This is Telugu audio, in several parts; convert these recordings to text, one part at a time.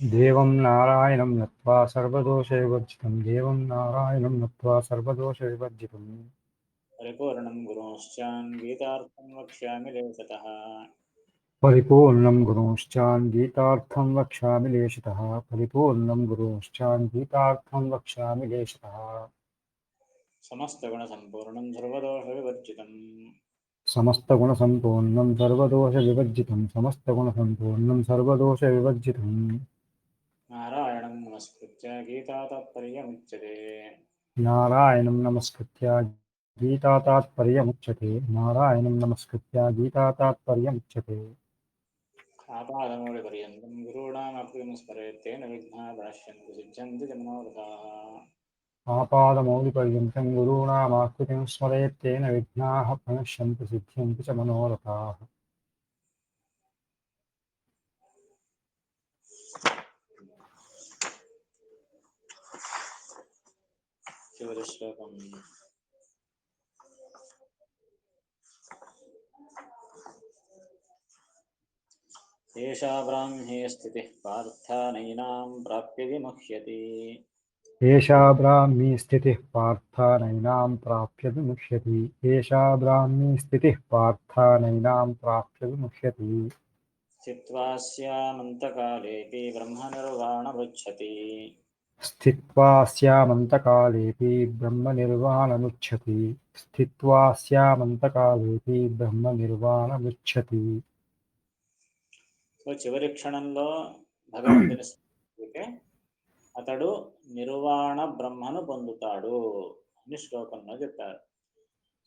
దేవం నారాయణం నత్వా సర్వదోషవివర్జితం దేవం నారాయణం నత్వా సర్వదోషవివర్జితం పరిపూర్ణం గురుంశ్చాన్ గీతార్థం వక్ష్యామి లేఖతः పరిపూర్ణం గురుంశ్చాన్ గీతార్థం వక్ష్యామి లేషితः పరిపూర్ణం గురుంశ్చాన్ గీతార్థం వక్ష్యామి లేషితः సమస్తగుణసంపూర్ణం సర్వదోషవివర్జితం సమస్తగుణసంపూర్ణం సర్వదోషవివర్జితం సమస్తగుణసంపూర్ణం సర్వదోషవివర్జితం నారాయణం నమస్కృత్య గీతాతాత్పర్యముచ్యతే నారాయణం నమస్కృత్య గీతాతాత్పర్యముచ్యతే నారాయణం నమస్కృత్య గీతాతాత్పర్యముచ్యతే ఆపాదమూలిపర్యంతం గురూణామప్రియం స్మరేత్తేన విఘ్నా ప్రణశ్యంతి సిద్ధ్యంతి మనోరథాः ఆపాదమౌలిపర్యంతం గురూణామాకృతిం స్మరేత్తేన విఘ్నాः ప్రణశ్యంతి సిద్ధ్యంతి చ మనోరథాः చివరి శ్లోకం ఏషా బ్రాహ్మ్యే స్థితిः పార్థానైనాం ప్రాప్య విముహ్యతి ఏషా బ్రాహ్మీ స్థితిः పార్థానైనాం ప్రాప్య విముహ్యతి ఏషా బ్రాహ్మీ స్థితిः పార్థానైనాం ప్రాప్య విముహ్యతి స్థిత్వా స్యామంతకాలేపి బ్రహ్మనిర్వాణమృచ్చతి స్థిత్వా బ్రహ్మ నిర్వాణముచ్చతి స్థిత్వా బ్రహ్మ నిర్వాణముచ్చతి సో చివరి క్షణంలో భగవంతుని అతడు నిర్వాణ బ్రహ్మను పొందుతాడు అని శ్లోకంలో చెప్పారు.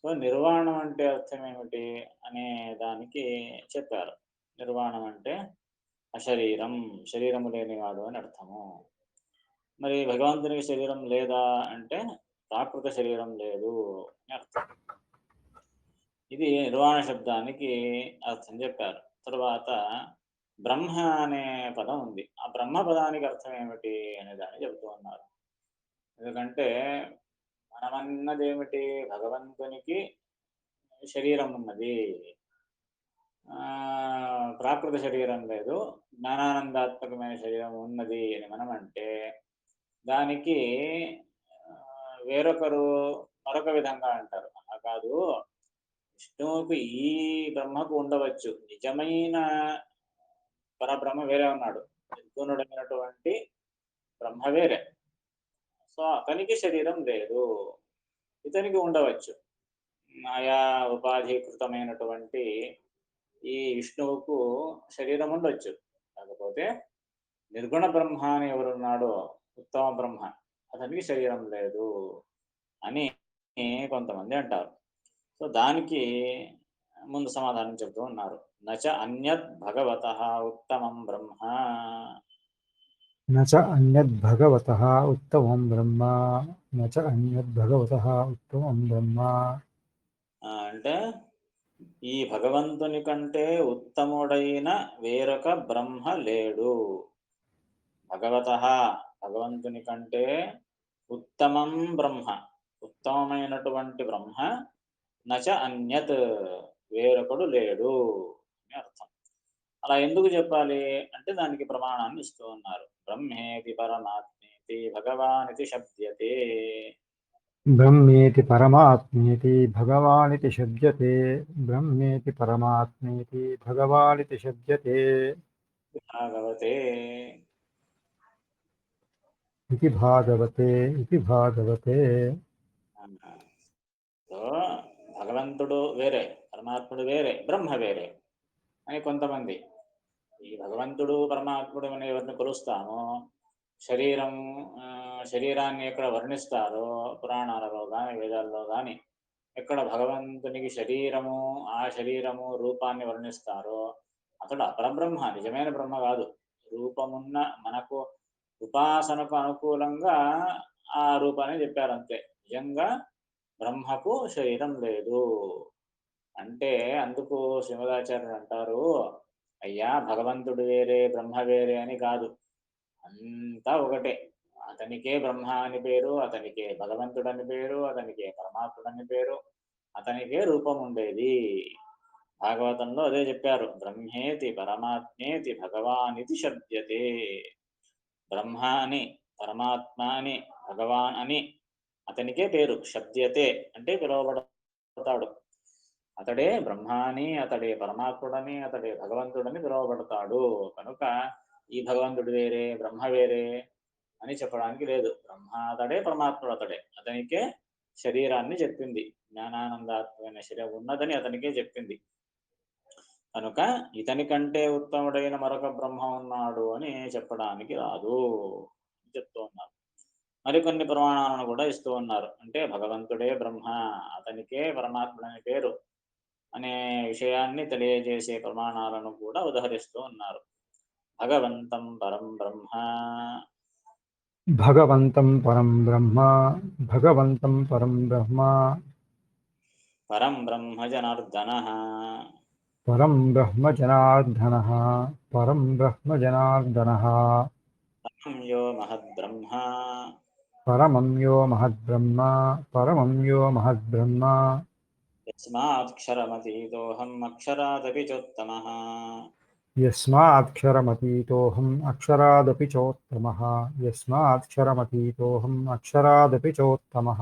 సో నిర్వాణం అంటే అర్థం ఏమిటి అనే దానికి చెప్పారు. నిర్వాణం అంటే అశరీరం శరీరము లేనివాడు అని అర్థము. మరి భగవంతునికి శరీరం లేదా అంటే ప్రాకృత శరీరం లేదు అర్థం. ఇది నిర్వాణ శబ్దానికి అర్థం చెప్పారు. తర్వాత బ్రహ్మ అనే పదం ఉంది. ఆ బ్రహ్మ పదానికి అర్థం ఏమిటి అనే దాన్ని చెబుతూ ఉన్నారు. ఎందుకంటే మనమన్నది ఏమిటి? భగవంతునికి శరీరం ఉన్నది. ఆ, ప్రాకృత శరీరం లేదు. జ్ఞానానందాత్మకమైన శరీరం ఉన్నది అని మనం అంటే దానికి వేరొకరు మరొక విధంగా అంటారు. అలా కాదు. విష్ణువుకు ఈ బ్రహ్మకు ఉండవచ్చు. నిజమైన పరబ్రహ్మ వేరే ఉన్నాడు. నిర్గుణుడైనటువంటి బ్రహ్మ వేరే. సో అతనికి శరీరం లేదు. ఇతనికి ఉండవచ్చు. ఆయా ఉపాధికృతమైనటువంటి ఈ విష్ణువుకు శరీరం ఉండొచ్చు. కాకపోతే నిర్గుణ బ్రహ్మ అని ఎవరున్నాడో ఉత్తమ బ్రహ్మ. అతనికి శరీరం లేదు అని కొంతమంది అంటారు. సో దానికి ముందు సమాధానం చెబుతూ ఉన్నారు. నచ అన్యత్ భగవత ఉత్తమం బ్రహ్మ. నచ అన్యత్ భగవత ఉత్తమం బ్రహ్మ. నచ అన్యత్ భగవత ఉత్తమం బ్రహ్మ. అంటే ఈ భగవంతుని కంటే ఉత్తముడైన వేరొక బ్రహ్మ లేడు. భగవత భగవంతుని కంటే ఉత్తమం బ్రహ్మ. ఉత్తమమైనటువంటి బ్రహ్మ నచ అన్యత్ వేరొకడు లేడు అని అర్థం. అలా ఎందుకు చెప్పాలి? అంటే దానికి ప్రమాణాన్ని ఇస్తూ ఉన్నారు. బ్రహ్మేతి పరమాత్మేతి భగవానితి శబ్ద్యతే బ్రహ్మేతి పరమాత్మేతి భగవానితి శబ్దతే బ్రహ్మేతి పరమాత్మేతి భగవానితి శబ్దతే భాగవతే ఇది భాగవతే ఇది భాగవతే భగవంతుడు వేరే పరమాత్ముడు వేరే బ్రహ్మ వేరే అని కొంతమంది. ఈ భగవంతుడు పరమాత్ముడు అని ఎవరిని కొలుస్తామో. శరీరం శరీరాన్ని ఎక్కడ వర్ణిస్తారో పురాణాలలో కానీ వేదాల్లో కానీ ఎక్కడ భగవంతునికి శరీరము ఆ శరీరము రూపాన్ని వర్ణిస్తారో అతడు అపరబ్రహ్మ నిజమైన బ్రహ్మ కాదు. రూపమున్న మనకు ఉపాసనకు అనుకూలంగా ఆ రూపాన్ని చెప్పారు అంతే నిజంగా బ్రహ్మకు శరీరం లేదు. అంటే అందుకు శ్రీమదాచార్యులు అంటారు అయ్యా భగవంతుడు వేరే బ్రహ్మ వేరే అని కాదు. అంతా ఒకటే. అతనికే బ్రహ్మ అని పేరు అతనికే భగవంతుడు అని పేరు అతనికే పరమాత్ముడు అని పేరు అతనికే రూపం ఉండేది. భాగవతంలో అదే చెప్పారు. బ్రహ్మేతి పరమాత్మేతి భగవానితి శబ్దతే బ్రహ్మ అని పరమాత్మ అని భగవాన్ అని అతనికే పేరు. శబ్దతే అంటే పిలువబడతాడు. అతడే బ్రహ్మాని అతడే పరమాత్ముడని అతడే భగవంతుడని పిలువబడతాడు. కనుక ఈ భగవంతుడు వేరే బ్రహ్మ వేరే అని చెప్పడానికి లేదు. బ్రహ్మ అతడే పరమాత్ముడు అతడే. అతనికే శరీరాన్ని చెప్పింది. జ్ఞానానందాత్మైన శరీరం ఉన్నదని అతనికే చెప్పింది. కనుక ఇతని కంటే ఉత్తముడైన మరొక బ్రహ్మ ఉన్నాడు అని చెప్పడానికి రాదు చెప్తూ ఉన్నారు. మరికొన్ని ప్రమాణాలను కూడా ఇస్తూ ఉన్నారు. అంటే భగవంతుడే బ్రహ్మ అతనికే పరమాత్ముడని పేరు అనే విషయాన్ని తెలియజేసే ప్రమాణాలను కూడా ఉదహరిస్తూ ఉన్నారు. భగవంతం పరం బ్రహ్మ. భగవంతం పరం బ్రహ్మ భగవంతం పరం బ్రహ్మ. పరం బ్రహ్మ జనార్దన పరం బ్రహ్మ జనార్దన పరం బ్రహ్మ జనార్దన పరం యో మహద్బ్రహ్మ పరమం యో మహద్బ్రహ్మ పరమం యో మహద్బ్రహ్మ యస్మాక్షరమతీతోహం అక్షరాదపి చోత్తమః యస్మాక్షరమతీతోహం అక్షరాదపి చోత్తమః యస్మాక్షరమతీతోహం అక్షరాదపి చోత్తమః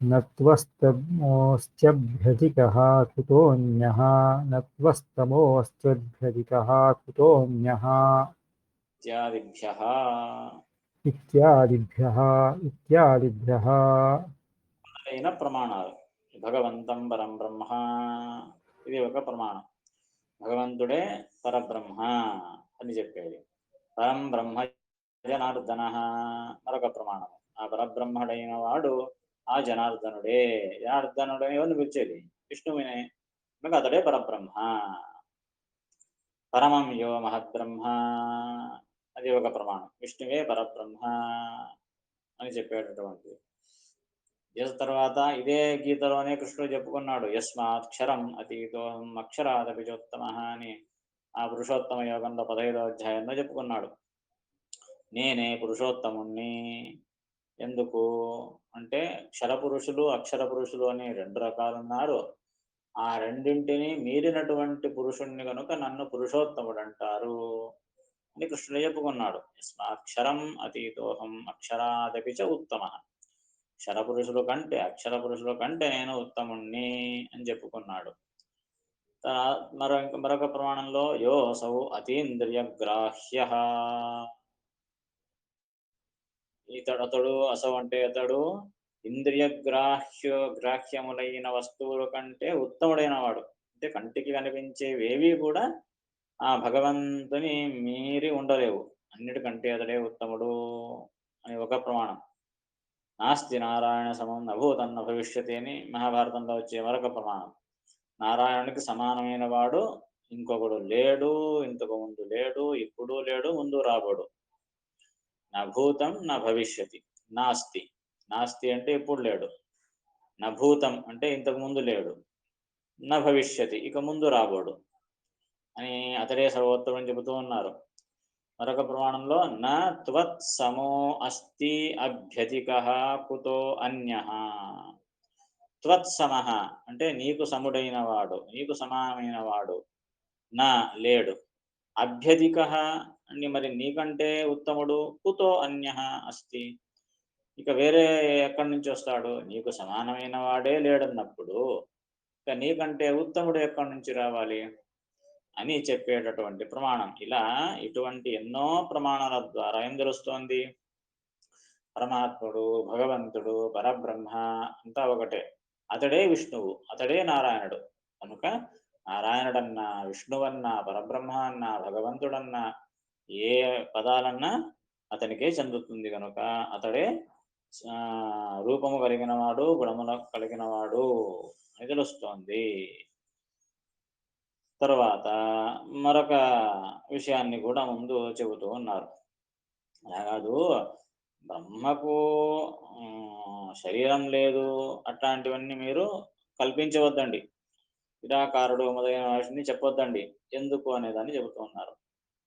न त्वस्तमोऽस्त्यभ्यधिकः कुतोऽन्यः न त्वस्तमोऽस्त्यभ्यधिकः कुतोऽन्यः ఇత్యాదిభ్యः इत्यादिभ्यः इत्यादिभ्यः అయిన ప్రమాణాలు భగవంతం పరం బ్రహ్మ ఇది ఒక ప్రమాణం భగవంతుడే పరబ్రహ్మ అని చెప్పేది పరం బ్రహ్మ జనార్దన మరొక ప్రమాణం ఆ పరబ్రహ్మడైన వాడు ఆ జనార్దనుడే జనార్దనుడే ఎవరిని పిలిచేది? విష్ణువునే. కనుక అతడే పరబ్రహ్మ. పరమం యో మహద్బ్రహ్మ. అది ఒక ప్రమాణం. విష్ణువే పరబ్రహ్మ అని చెప్పేటటువంటిది యస్ తర్వాత ఇదే గీతలోనే కృష్ణుడు చెప్పుకున్నాడు. యస్మాక్షరం అతీతోహం అక్షరాద చోత్తమ అని ఆ పురుషోత్తమ యోగంలో పదహైదో అధ్యాయంలో చెప్పుకున్నాడు. నేనే పురుషోత్తముణ్ణి. ఎందుకు? అంటే క్షర పురుషులు అక్షర పురుషులు అని రెండు రకాలు ఉన్నారు. ఆ రెండింటిని మీరినటువంటి పురుషుణ్ణి కనుక నన్ను పురుషోత్తముడు అంటారు అని కృష్ణుడు చెప్పుకున్నాడు. అక్షరం అతీతోహం అక్షరాదపి చ ఉత్తమ. క్షర పురుషుల కంటే అక్షర పురుషుల కంటే నేను ఉత్తముణ్ణి అని చెప్పుకున్నాడు. మరొక మరొక ప్రమాణంలో యోసౌ అతీంద్రియ గ్రాహ్య ఇతడు అతడు అసౌ అంటే అతడు ఇంద్రియ గ్రాహ్య గ్రాహ్యములైన వస్తువుల కంటే ఉత్తముడైన వాడు అంటే కంటికి కనిపించేవేవి కూడా ఆ భగవంతుని మీరి ఉండలేవు. అన్నిటికంటే అతడే ఉత్తముడు అని ఒక ప్రమాణం. నాస్తి నారాయణ సమం నభూతన్న భవిష్యతి అని మహాభారతంలో వచ్చే మరొక ప్రమాణం. నారాయణునికి సమానమైన వాడు ఇంకొకడు లేడు ఇంతకు ముందు లేడు ఇప్పుడు లేడు ముందు రాబోడు. నా భూతం నా భవిష్యతి. నాస్తి. నాస్తి అంటే ఇప్పుడు లేడు. నా భూతం అంటే ఇంతకు ముందు లేడు. నా భవిష్యతి ఇక ముందు రాబోడు అని అతడే సర్వోత్తమని చెబుతూ ఉన్నారు. మరొక ప్రమాణంలో నా త్వత్ సమో అస్తి అభ్యధిక కుతో అన్య. త్వత్సమ అంటే నీకు సముడైన వాడు నీకు సమానమైన వాడు నా లేడు. అభ్యధిక అని మరి నీకంటే ఉత్తముడు కుతో అన్య అస్తి. ఇక వేరే ఎక్కడి నుంచి వస్తాడు? నీకు సమానమైన వాడే లేడన్నప్పుడు. ఇక నీకంటే ఉత్తముడు ఎక్కడి నుంచి రావాలి? అని చెప్పేటటువంటి ప్రమాణం. ఇలా ఇటువంటి ఎన్నో ప్రమాణాల ద్వారా ఏం తెలుస్తోంది? పరమాత్ముడు భగవంతుడు పరబ్రహ్మ అంతా ఒకటే. అతడే విష్ణువు అతడే నారాయణుడు. కనుక నారాయణుడన్నా విష్ణువన్నా పరబ్రహ్మ అన్నా భగవంతుడన్నా ఏ పదాలన్నా అతనికే చెందుతుంది కనుక అతడే రూపము కలిగిన వాడు గుణములు కలిగిన వాడు అని తెలుస్తోంది. తర్వాత మరొక విషయాన్ని కూడా ముందు చెబుతూ ఉన్నారు. అలా కాదు బ్రహ్మకు శరీరం లేదు అట్లాంటివన్నీ మీరు కల్పించవద్దండి. నిరాకారుడు మొదలైన వాటిని చెప్పొద్దండి. ఎందుకు అనేదాన్ని చెబుతూ ఉన్నారు.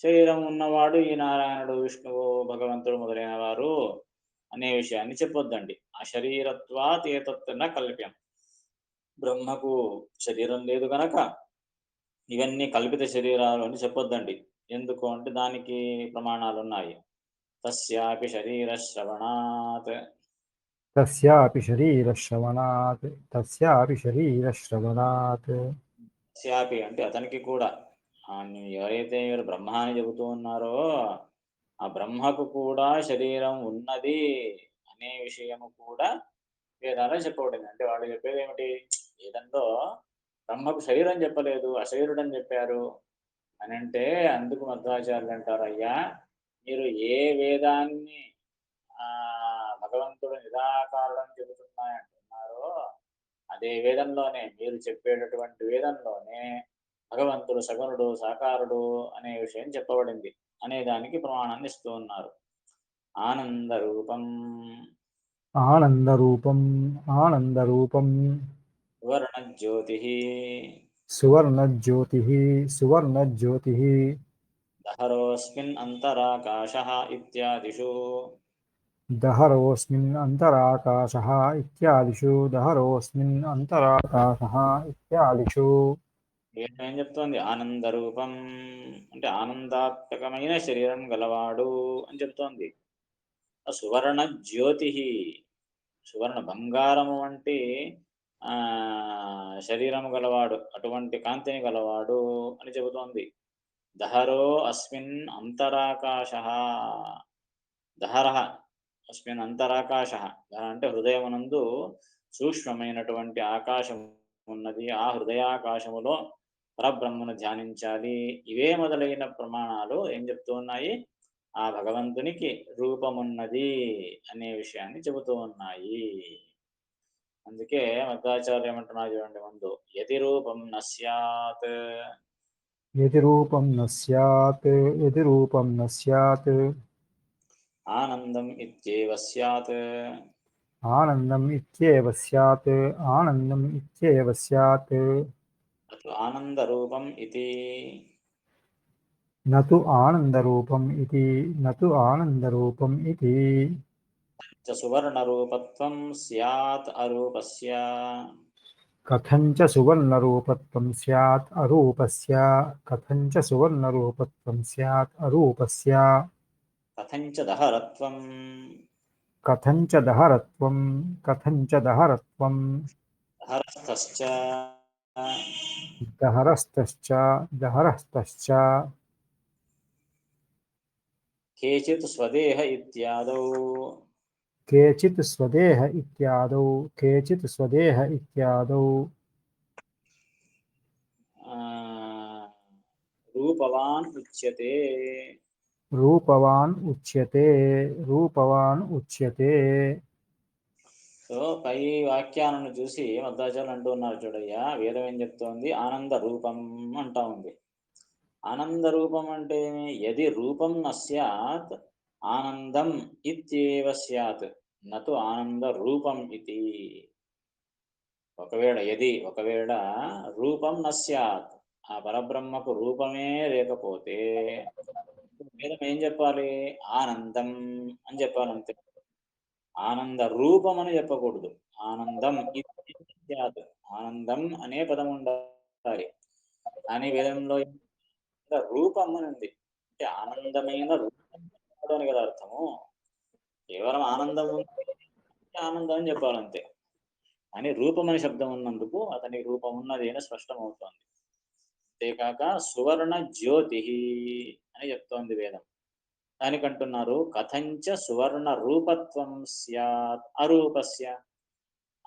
శరీరం ఉన్నవాడు ఈ నారాయణుడు విష్ణువు భగవంతుడు మొదలైన వారు అనే విషయాన్ని చెప్పొద్దండి. ఆ శరీరత్వా ఏతత్తున కల్ప్యం. బ్రహ్మకు శరీరం లేదు గనక ఇవన్నీ కల్పిత శరీరాలు అని చెప్పొద్దండి. ఎందుకు అంటే దానికి ప్రమాణాలు ఉన్నాయి తస్యాపి శరీర శ్రవణాత్ తస్యాపి శరీర శ్రవణాత్ తస్యాపి శరీర శ్రవణాత్ తస్యాపి అంటే అతనికి కూడా. ఎవరైతే మీరు బ్రహ్మ అని చెబుతూ ఉన్నారో ఆ బ్రహ్మకు కూడా శరీరం ఉన్నది అనే విషయము కూడా వేదాలు చెప్పబడింది. అంటే వాళ్ళు చెప్పేది ఏమిటి? వేదంలో బ్రహ్మకు శరీరం చెప్పలేదు అశరీరుడని చెప్పారు అని అంటే అందుకు మధ్వాచార్యులు అంటారు అయ్యా మీరు ఏ వేదాన్ని ఆ భగవంతుడు నిరాకారుడని చెబుతున్నాయంటున్నారో అదే వేదంలోనే మీరు చెప్పేటటువంటి వేదంలోనే భగవంతుడు సగుణుడు సాకారుడు అనే విషయం చెప్పబడింది. అనే దానికి ప్రమాణాన్ని ఇస్తూ ఉన్నారు. ఆనంద రూపం. ఆనంద రూపం ఆనంద రూపం. సువర్ణ జ్యోతి. సువర్ణ జ్యోతి సువర్ణ జ్యోతి. దహరోస్మిన్ అంతరాకాశ ఇత్యాదిషు. దహరోస్మిన్ అంతరాకాశ ఇత్యాదిషు. దహరోస్మిన్ అంతరాకాశ ఇత్యాదిషు. ఏం చెప్తోంది? ఆనంద రూపం అంటే ఆనందాత్మకమైన శరీరం గలవాడు అని చెప్తోంది. సువర్ణ జ్యోతి సువర్ణ బంగారము వంటి ఆ శరీరము గలవాడు అటువంటి కాంతిని గలవాడు అని చెబుతోంది. దహరో అస్మిన్ అంతరాకాశ. దహర అస్మిన్ అంతరాకాశ. దహర అంటే హృదయమునందు సూక్ష్మమైనటువంటి ఆకాశం ఉన్నది. ఆ హృదయాకాశములో పరబ్రహ్మను ధ్యానించాలి. ఇవే మొదలైన ప్రమాణాలు ఏం చెప్తూ ఉన్నాయి? ఆ భగవంతునికి రూపమున్నది అనే విషయాన్ని చెబుతూ ఉన్నాయి. అందుకే మధ్వాచార్య చూడండి ముందు. యతి రూపం నస్యాత్ యతి రూపం నస్యాత్ యతి రూపం నస్యాత్ ఆనందం ఇత్యేవ స్యాత్. ఆనందం ఇత్యేవ స్యాత్. ఆనందం ఇత్యేవ స్యాత్. ఆనందరూపం ఇది నతు ఆనందరూపం ఇది నతు ఆనందరూపం ఇది సువర్ణరూపత్వం స్యాత్ అరూపస్య కథంచ సువర్ణరూపత్వం స్యాత్ అరూపస్య కథంచ సువర్ణరూపత్వం స్యాత్ అరూపస్య కథంచ దహరత్వం కథంచ దహరత్వం కథంచ దహరత్వం దహరస్థశ్చ दहरस्तश्च दहरस्तश्च केचित् स्वदेह इत्यादौ केचित् स्वदेह इत्यादौ केचित् स्वदेह इत्यादौ रूपवान् उच्यते रूपवान् उच्यते रूपवान् उच्यते సో పై వాక్యాలను చూసి మధ్వాచార్యులు అంటూ ఉన్నారు చూడయ్యా. వేదం ఏం చెప్తోంది? ఆనంద రూపం అంటా ఉంది. ఆనంద రూపం అంటే ఏమి? యది రూపం న ఆనందం ఇత్యేవ స్యాత్. నతు ఆనంద రూపం ఇది ఒకవేళ యది ఒకవేళ రూపం న ఆ పరబ్రహ్మకు రూపమే లేకపోతే వేదం ఏం చెప్పాలి? ఆనందం అని చెప్పాలంతే. ఆనంద రూపం అని చెప్పకూడదు. ఆనందం ఇది ఆనందం అనే పదం ఉండాలి. కానీ వేదంలో రూపం అని ఉంది. అంటే ఆనందమైన రూపం అని కదా అర్థము. కేవలం ఆనందం ఉంది ఆనందం అని చెప్పాలంతే. అని రూపం అనే శబ్దం ఉన్నందుకు అతని రూపం ఉన్నది అని స్పష్టం అవుతోంది అంతేకాక సువర్ణ జ్యోతి అని చెప్తోంది వేదం. దానికి అంటున్నారు కథంచ సువర్ణ రూపత్వం స్యాత్ అరూపస్య.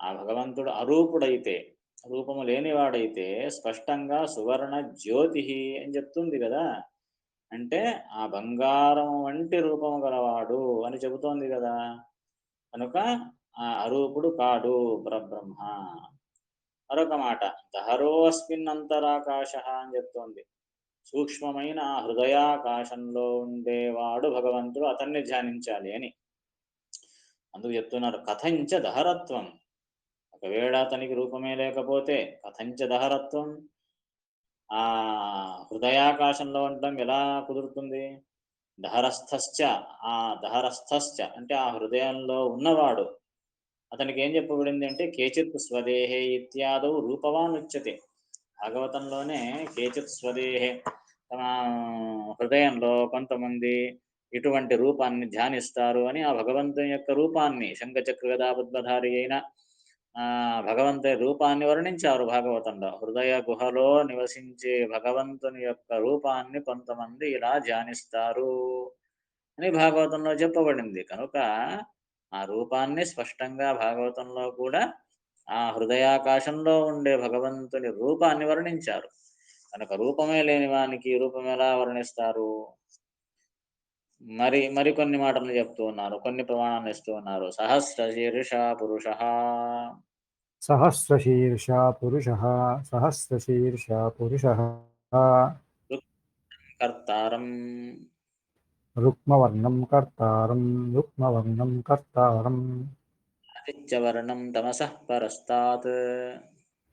ఆ భగవంతుడు అరూపుడైతే రూపము లేనివాడైతే స్పష్టంగా సువర్ణ జ్యోతి అని చెప్తుంది కదా. అంటే ఆ బంగారం వంటి రూపము గలవాడు అని చెబుతోంది కదా. కనుక ఆ అరూపుడు కాడు పరబ్రహ్మ. మరొక మాట దహరోస్మిన్ అంతరాకాశ అని చెప్తోంది. సూక్ష్మమైన ఆ హృదయాకాశంలో ఉండేవాడు భగవంతుడు అతన్ని ధ్యానించాలి అని. అందుకు చెప్తున్నారు కథంచ దహరత్వం. ఒకవేళ అతనికి రూపమే లేకపోతే కథంచ దహరత్వం. ఆ హృదయాకాశంలో ఉండటం ఎలా కుదురుతుంది? దహరస్థశ్చ ఆ దహరస్థశ్చ అంటే ఆ హృదయంలో ఉన్నవాడు. అతనికి ఏం చెప్పబడింది అంటే కేచిత్ స్వదేహే ఇత్యాదౌ రూపవాన్ ఉచ్యతే భాగవతంలోనే కేచిత్ స్వదేహే తమ హృదయంలో కొంతమంది ఇటువంటి రూపాన్ని ధ్యానిస్తారు అని ఆ భగవంతుని యొక్క రూపాన్ని శంఖచక్ర గదాబద్ధారి అయిన ఆ భగవంతుని రూపాన్ని వర్ణించారు భాగవతంలో. హృదయ గుహలో నివసించే భగవంతుని యొక్క రూపాన్ని కొంతమంది ఇలా ధ్యానిస్తారు అని భాగవతంలో చెప్పబడింది. కనుక ఆ రూపాన్ని స్పష్టంగా భాగవతంలో కూడా ఆ హృదయాకాశంలో ఉండే భగవంతుని రూపాన్ని వర్ణించారు. కనుక రూపమే లేని వానికి రూపం ఎలా వర్ణిస్తారు? మరి మరికొన్ని మాటలు చెప్తూ ఉన్నారు కొన్ని ప్రమాణాలు ఇస్తూ ఉన్నారు. సహస్ర శీర్ష పురుష. సహస్రశీర్షా పురుషः సహస్రశీర్షా పురుషः. కర్తారం. రుక్మవర్ణం కర్తారం రుక్మవర్ణం కర్తారం. ఆదిత్యవర్ణం తమసః పరస్తాత్.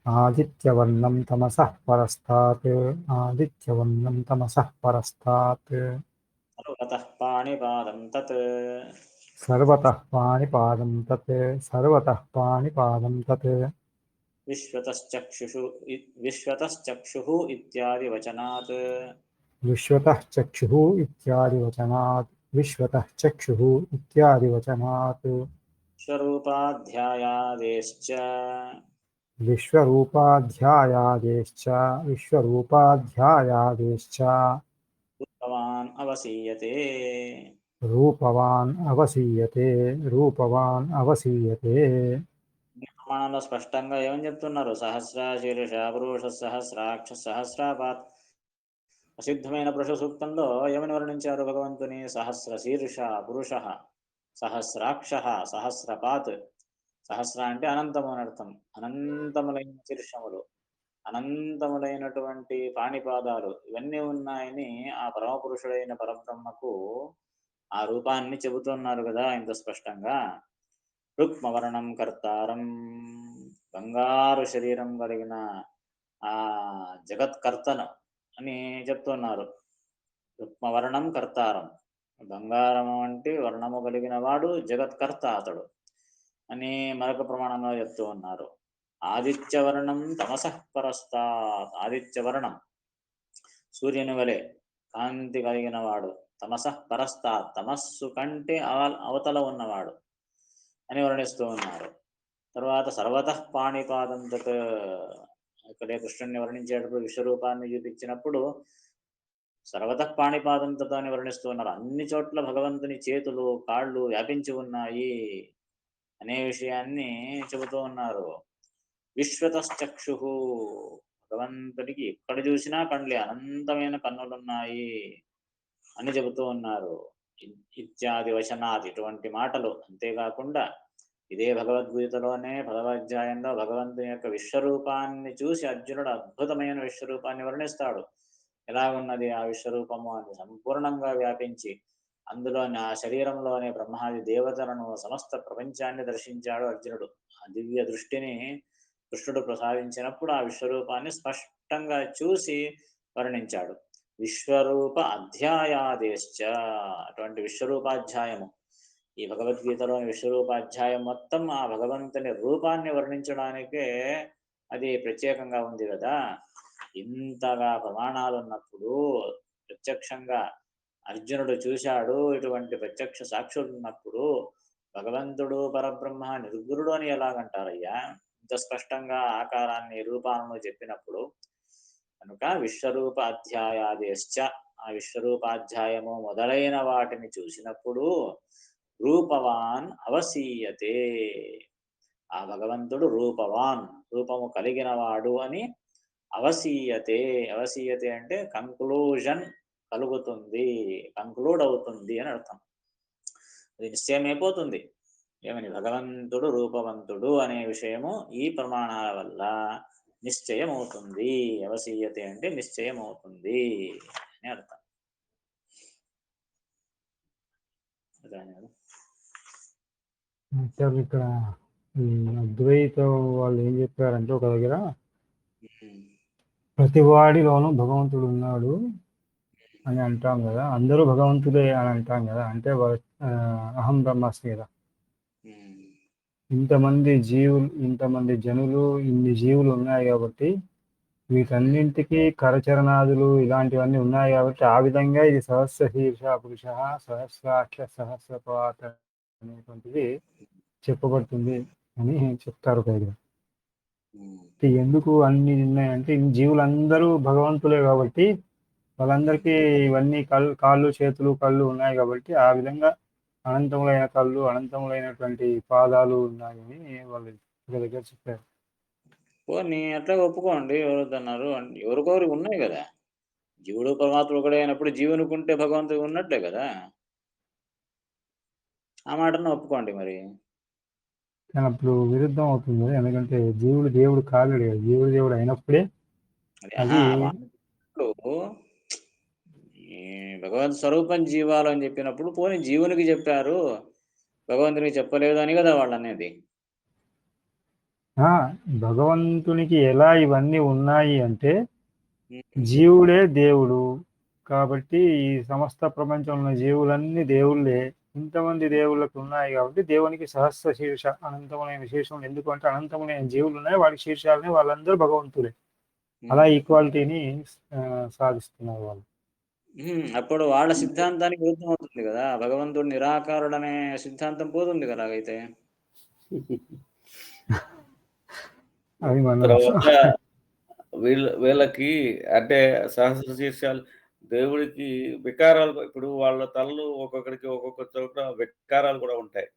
ఆదిత్యవర్ణం తమసः పరస్తాత్. ఆదిత్యవర్ణం తమసः పరస్తాత్. సర్వతః పాణిపాదం తత్. సర్వతః పాణిపాదం తత్. సర్వతః పాణిపాదం తత్. విశ్వతశ్చక్షుషు విశ్వతశ్చక్షుః ఇత్యాది వచనాత్. విశ్వతः చక్షుः ఇత్యాదివచనాత్ విశ్వతः చక్షుः ఇత్యాదివచనాత్ స్వరూపాధ్యాయాదేశ్చ విశ్వరూపాధ్యాయాదేశ్చ విశ్వరూపాధ్యాయాదేశ్చ భగవాన్ అవసీయతే రూపవాన్ అవసీయతే రూపవాన్ అవసీయతే ప్రమాణంలో స్పష్టంగా ఏమని చెప్తున్నారు? సహస్రాశీర్ష పురుష సహస్రాక్ష సహస్రాపాత్ ప్రసిద్ధమైన పురుష సూక్తంలో ఏమని వర్ణించారు భగవంతుని? సహస్ర శీర్ష పురుష సహస్రాక్ష సహస్రపాత్. సహస్ర అంటే అనంతము అని అర్థం. అనంతములైన శీర్షములు అనంతములైనటువంటి పాణిపాదాలు ఇవన్నీ ఉన్నాయని ఆ పరమపురుషుడైన పరబ్రహ్మకు ఆ రూపాన్ని చెబుతున్నారు కదా ఇంత స్పష్టంగా. రుక్మవర్ణం కర్తారం బంగారు శరీరం కలిగిన ఆ జగత్కర్తను అని చెప్తున్నారు. రుక్మవర్ణం కర్తారం. బంగారము అంటే వర్ణము కలిగిన వాడు జగత్కర్త అతడు అని మరొక ప్రమాణంలో చెప్తూ ఉన్నారు. ఆదిత్యవర్ణం తమసపరస్తా ఆదిత్యవర్ణం సూర్యుని వలె కాంతి కలిగిన వాడు తమసః పరస్తా తమస్సు కంటే అవ- అవతల ఉన్నవాడు అని వర్ణిస్తూ ఉన్నారు. తర్వాత సర్వత పాణిపాదం ఇక్కడే కృష్ణుడిని వర్ణించేటప్పుడు విశ్వరూపాన్ని చూపించినప్పుడు సర్వత పాణిపాదం అని వర్ణిస్తూ ఉన్నారు. అన్ని చోట్ల భగవంతుని చేతులు కాళ్ళు వ్యాపించి ఉన్నాయి అనే విషయాన్ని చెబుతూ ఉన్నారు. విశ్వతశ్చక్షు. భగవంతుడికి ఎక్కడ చూసినా కండ్లే అనంతమైన కన్నులున్నాయి అని చెబుతూ ఉన్నారు. ఇత్యాది వచనాది ఇటువంటి మాటలు. అంతేకాకుండా ఇదే భగవద్గీతలోనే పదవాధ్యాయంలో భగవంతుని యొక్క విశ్వరూపాన్ని చూసి అర్జునుడు అద్భుతమైన విశ్వరూపాన్ని వర్ణిస్తాడు. ఎలా ఉన్నది ఆ విశ్వరూపము అని సంపూర్ణంగా వ్యాపించి అందులోని ఆ శరీరంలోని బ్రహ్మాది దేవతలను సమస్త ప్రపంచాన్ని దర్శించాడు అర్జునుడు. ఆ దివ్య దృష్టిని కృష్ణుడు ప్రసాదించినప్పుడు ఆ విశ్వరూపాన్ని స్పష్టంగా చూసి వర్ణించాడు. విశ్వరూప అధ్యాయాదేశ్చ అటువంటి విశ్వరూపాధ్యాయము. ఈ భగవద్గీతలోని విశ్వరూపాధ్యాయం మొత్తం ఆ భగవంతుని రూపాన్ని వర్ణించడానికే అది ప్రత్యేకంగా ఉంది కదా. ఇంతగా ప్రమాణాలు ఉన్నప్పుడు ప్రత్యక్షంగా అర్జునుడు చూశాడు ఇటువంటి ప్రత్యక్ష సాక్షులు ఉన్నప్పుడు భగవంతుడు పరబ్రహ్మ నిర్గురుడు అని ఎలాగంటారయ్యా? ఇంత స్పష్టంగా ఆకారాన్ని రూపాలను చెప్పినప్పుడు కనుక విశ్వరూప అధ్యాయాదేశ్చ ఆ విశ్వరూపాధ్యాయము మొదలైన వాటిని చూసినప్పుడు రూపవాన్ అవసీయతే. ఆ భగవంతుడు రూపవాన్ రూపము కలిగినవాడు అని అవసీయతే అవసీయతే అంటే కంక్లూజన్ కలుగుతుంది కంక్లూడ్ అవుతుంది అని అర్థం. అది నిశ్చయం అయిపోతుంది ఏమని భగవంతుడు రూపవంతుడు అనే విషయము ఈ ప్రమాణాల వల్ల నిశ్చయం అవుతుంది అవసీయతే అంటే నిశ్చయం అవుతుంది అని అర్థం? అంటే ఇక్కడ అద్వైతం వాళ్ళు ఏం చెప్పారంటే ఒక దగ్గర ఉమ్. ప్రతి వాడిలోనూ భగవంతుడు ఉన్నాడు అని అంటాం కదా అందరూ భగవంతుడే అని అంటాం కదా అంటే అహం బ్రహ్మాస్మి కదా. ఇంతమంది జీవులు ఇంతమంది జనులు ఇన్ని జీవులు ఉన్నాయి కాబట్టి వీటన్నింటికి కరచరణాదులు ఇలాంటివన్నీ ఉన్నాయి కాబట్టి ఆ విధంగా ఇది సహస్ర శీర్ష పురుష సహస్రాక్ష సహస్రపాత అనేటువంటిది చెప్పబడుతుంది అని చెప్తారు. అంటే ఎందుకు అన్ని ఉన్నాయంటే ఇన్ని జీవులందరూ భగవంతులే కాబట్టి వాళ్ళందరికీ ఇవన్నీ కళ్ళు కాళ్ళు చేతులు కళ్ళు ఉన్నాయి కాబట్టి ఆ విధంగా అనంతములైన కళ్ళు అనంతములైనటువంటి పాదాలు ఉన్నాయని వాళ్ళు ఒక దగ్గర చెప్పారు. పోనీ అట్లా ఒప్పుకోండి ఎవరొద్దన్నారు అంటే ఉన్నాయి కదా? జీవుడు పరమాత్మ ఒకడే అయినప్పుడు జీవునికి భగవంతుడు ఉన్నట్లే కదా? ఆ మాటను ఒప్పుకోండి మరి. కానీ అప్పుడు విరుద్ధం అవుతుంది. ఎందుకంటే జీవుడు దేవుడు కాలేడు కదా. జీవుడు దేవుడు అయినప్పుడే అది భగవంతు స్వరూపం జీవాలు అని చెప్పినప్పుడు పోనీ జీవునికి చెప్పారు. భగవంతునికి చెప్పలేదు అని కదా వాళ్ళు అనేది. ఆ, భగవంతునికి ఎలా ఇవన్నీ ఉన్నాయి అంటే. జీవుడే దేవుడు. కాబట్టి ఈ సమస్త ప్రపంచంలో జీవులన్నీ దేవుళ్ళే. ఇంతమంది దేవుళ్ళకు ఉన్నాయి కాబట్టి దేవునికి సహస్ర శీర్ష అనంతమైన విశేషం ఎందుకంటే అనంతమైన జీవులు ఉన్నాయి వాడి శీర్షాలని వాళ్ళందరూ భగవంతులే. అలా ఈక్వాలిటీని సాధిస్తున్నారు వాళ్ళు. అప్పుడు వాళ్ళ సిద్ధాంతానికి విరుద్ధం అవుతుంది కదా. భగవంతుడు నిరాకారుడు అనే సిద్ధాంతం పోతుంది కదా తర్వాత వీళ్ళ వీళ్ళకి అంటే సహస్ర శీర్షాలు దేవుడికి వికారాలు ఇప్పుడు వాళ్ళ తలలు ఒక్కొక్కరికి ఒక్కొక్క చోట వికారాలు కూడా ఉంటాయి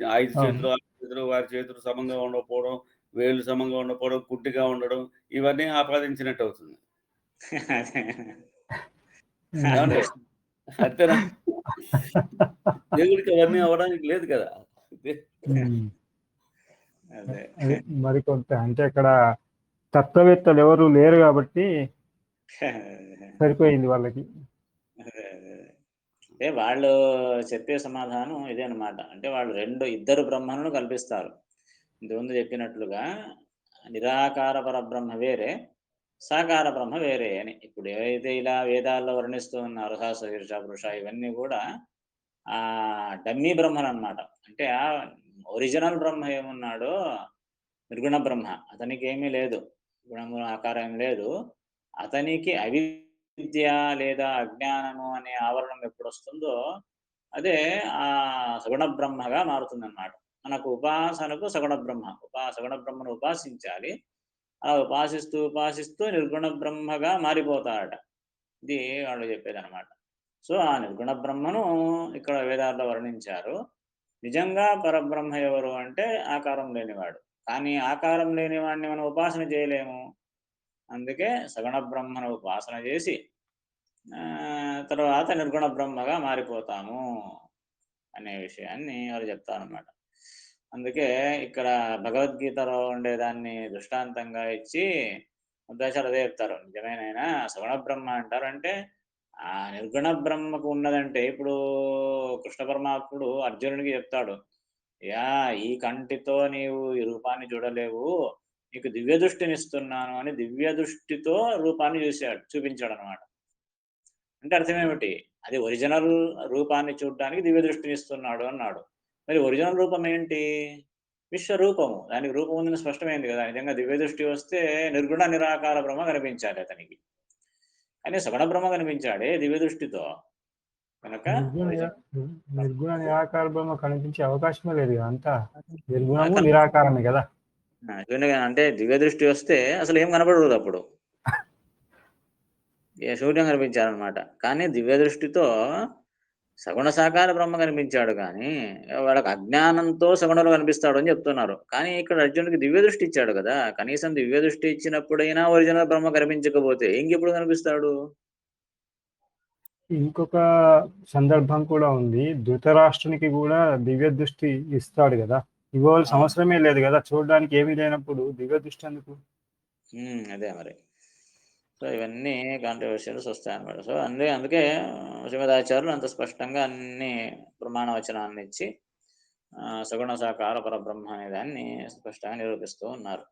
ఐదు. చేతులు ఆరు చేతులు వారి చేతులు సమంగా ఉండకపోవడం వేళ్ళు సమంగా ఉండకపోవడం గుడ్డిగా ఉండడం ఇవన్నీ ఆపాదించినట్టు అవుతుంది? అంతేనా దేవుడికి అవన్నీ అవడానికి లేదు కదా ఉమ్. అదే అదే మరికొంత అంటే అక్కడ తత్వవేత్తలు ఎవరు లేరు కాబట్టి సరిపోయింది వాళ్ళకి. అంటే వాళ్ళు చెప్పే సమాధానం ఇదే అన్నమాట. అంటే వాళ్ళు రెండు ఇద్దరు బ్రహ్మలను కల్పిస్తారు. ఇంతకుముందు చెప్పినట్లుగా నిరాకార పరబ్రహ్మ వేరే సాకార బ్రహ్మ వేరే అని. ఇప్పుడు ఏవైతే ఇలా వేదాల్లో వర్ణిస్తూ ఉన్నారో సహస్ర శీర్ష పురుష ఇవన్నీ కూడా ఆ డమ్మీ బ్రహ్మలు అనమాట అంటే ఆ ఒరిజినల్ బ్రహ్మ ఏమున్నాడో? నిర్గుణ బ్రహ్మ. అతనికి ఏమీ లేదు. గుణము ఆకారం ఏం లేదు. అతనికి అవి అవిద్య లేదా అజ్ఞానము అనే ఆవరణం ఎప్పుడు వస్తుందో అదే ఆ సగుణ బ్రహ్మగా మారుతుందన్నమాట. మనకు ఉపాసనకు సగుణ బ్రహ్మ ఉపా సగుణ బ్రహ్మను ఉపాసించాలి. అలా ఉపాసిస్తూ ఉపాసిస్తూ నిర్గుణ బ్రహ్మగా మారిపోతాడట. ఇది వాళ్ళు చెప్పేది అనమాట సో ఆ నిర్గుణ బ్రహ్మను ఇక్కడ వేదాల్లో వర్ణించారు. నిజంగా పరబ్రహ్మ ఎవరు అంటే ఆకారం లేనివాడు. కానీ ఆకారం లేని వాడిని మనం ఉపాసన చేయలేము. అందుకే సగుణ బ్రహ్మను ఉపాసన చేసి తర్వాత నిర్గుణ బ్రహ్మగా మారిపోతాము అనే విషయాన్ని వారు చెప్తారన్నమాట. అందుకే ఇక్కడ భగవద్గీతలో ఉండేదాన్ని దృష్టాంతంగా ఇచ్చి ఉద్దేశాలు అదే చెప్తారు. నిజమేనైనా శ్రవణ బ్రహ్మ అంటారు. అంటే ఆ నిర్గుణ బ్రహ్మకు ఉన్నదంటే ఇప్పుడు కృష్ణ పరమాత్ముడు అర్జునుడికి చెప్తాడు. యా ఈ కంటితో నీవు ఈ రూపాన్ని చూడలేవు. నీకు దివ్య దృష్టిని ఇస్తున్నాను అని దివ్య దృష్టితో రూపాన్ని చూశాడు చూపించాడు అనమాట అంటే అర్థం ఏమిటి అది ఒరిజినల్ రూపాన్ని చూడడానికి దివ్య దృష్టిని ఇస్తున్నాడు అన్నాడు. మరి ఒరిజినల్ రూపం ఏంటి? విశ్వరూపము. దానికి రూపం ఉందని స్పష్టమైంది కదా. నిజంగా దివ్య దృష్టి వస్తే నిర్గుణ నిరాకార బ్రహ్మ కనిపించాలి అతనికి. కానీ సగుణ బ్రహ్మ కనిపించాడే దివ్య దృష్టితో. కనుక నిర్గుణ నిరాకార బ్రహ్మ కనిపించే అవకాశమే లేదు అంతా. నిర్గుణము నిరాకారమే కదా. అంటే దివ్య దృష్టి వస్తే అసలు ఏం కనబడదు అప్పుడు. సూర్యం కనిపించారనమాట కానీ దివ్య దృష్టితో సగుణ సాకార బ్రహ్మ కనిపించాడు కానీ వాళ్ళకి అజ్ఞానంతో సగుణులు కనిపిస్తాడు అని చెప్తున్నారు. కానీ ఇక్కడ అర్జునుడికి దివ్య దృష్టి ఇచ్చాడు కదా. కనీసం దివ్య దృష్టి ఇచ్చినప్పుడైనా ఒరిజినల్ బ్రహ్మ కనిపించకపోతే ఇంకెప్పుడు కనిపిస్తాడు? ఇంకొక సందర్భం కూడా ఉంది. ధృతరాష్ట్రునికి కూడా దివ్య దృష్టి ఇస్తాడు కదా. అవును. అవసరమే లేదు కదా. చూడడానికి ఏమీ లేనప్పుడు దివ్య దృష్టి ఎందుకు? అదే మరి. సో ఇవన్నీ కాంట్రవర్షియల్స్ వస్తాయన్నమాట సో అందుకే అందుకే శ్రీమదాచార్యులు అంత స్పష్టంగా అన్ని ప్రమాణ వచనాన్ని ఇచ్చి సగుణ సాకార పరబ్రహ్మ అనే దాన్ని స్పష్టంగా నిరూపిస్తూ ఉన్నారు.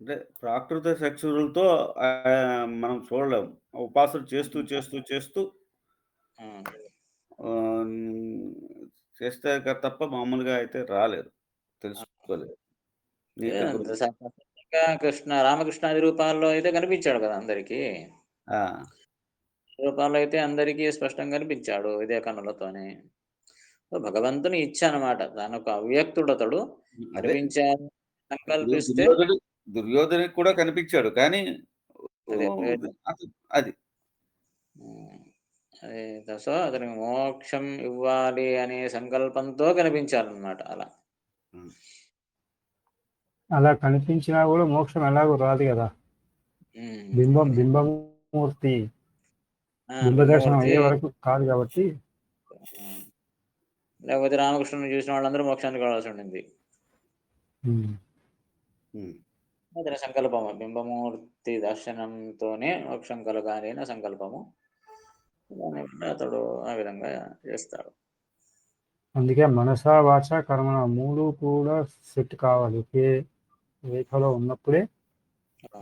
అంటే ప్రాకృత చక్షులతో ఆ, మనం చూడలేం. ఉపాసన చేస్తూ చేస్తూ చేస్తూ చేస్తే తప్ప మామూలుగా అయితే రాలేదు. తెలుసుకోలేదు. కృష్ణ రామకృష్ణాది రూపాల్లో అయితే కనిపించాడు కదా అందరికీ. రూపాల్లో అయితే అందరికీ స్పష్టంగా కనిపించాడు ఇదే కన్నులతోనే భగవంతుని ఇచ్చ అనమాట దాని ఒక అవ్యక్తుడు అతడు. అదే. కనిపించాడు సంకల్పిస్తే దుర్యోధనికి కూడా కనిపించాడు. కానీ అదే అదే. సో అతనికి మోక్షం ఇవ్వాలి అనే సంకల్పంతో కనిపించాలన్నమాట అలా. అలా కనిపించినా కూడా మోక్షం ఎలాగో రాదు కదా. బింబం బింబమూర్తి. బింబ దర్శనం అయ్యే వరకు కాదు కాబట్టి. లేకపోతే రామకృష్ణుని చూసిన వాళ్ళందరూ మోక్షానికి వెళ్ళాల్సి ఉండింది. అతని సంకల్పము. బింబమూర్తి దర్శనంతోనే మోక్షం కలగాలి అనే సంకల్పము అతడు ఆ విధంగా చేస్తాడు. అందుకే మనస వాచ కర్మణ మూడు కూడా సెట్ కావాలి. ఒకే రేఖలో ఉన్నప్పుడే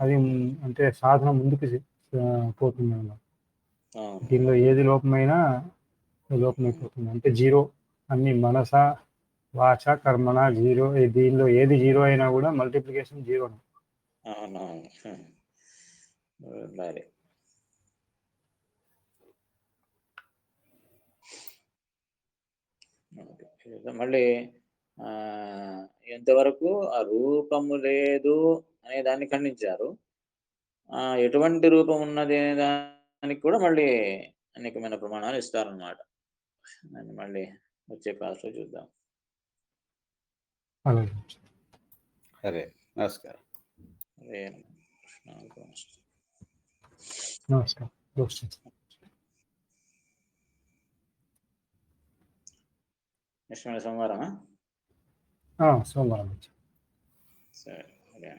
అది అంటే సాధన ముందుకు పోతుంది అన్నమాట. దీనిలో ఏది లోపమైనా లోపమైపోతుంది. అంటే జీరో అన్ని మనస వాచ కర్మణ జీరో దీనిలో ఏది జీరో అయినా కూడా మల్టిప్లికేషన్ జీరో మళ్ళీ ఎంతవరకు ఆ రూపము లేదు అనే దాన్ని ఖండించారు. ఆ, ఎటువంటి రూపం ఉన్నది అనే దానికి కూడా మళ్ళీ అనేకమైన ప్రమాణాలు ఇస్తారన్నమాట. దాన్ని మళ్ళీ వచ్చే క్లాస్లో చూద్దాం. సరే నమస్కారం. నమస్కారం. నెక్స్ట్ సోమవారమా ఆ, సోమవారం సరే అదే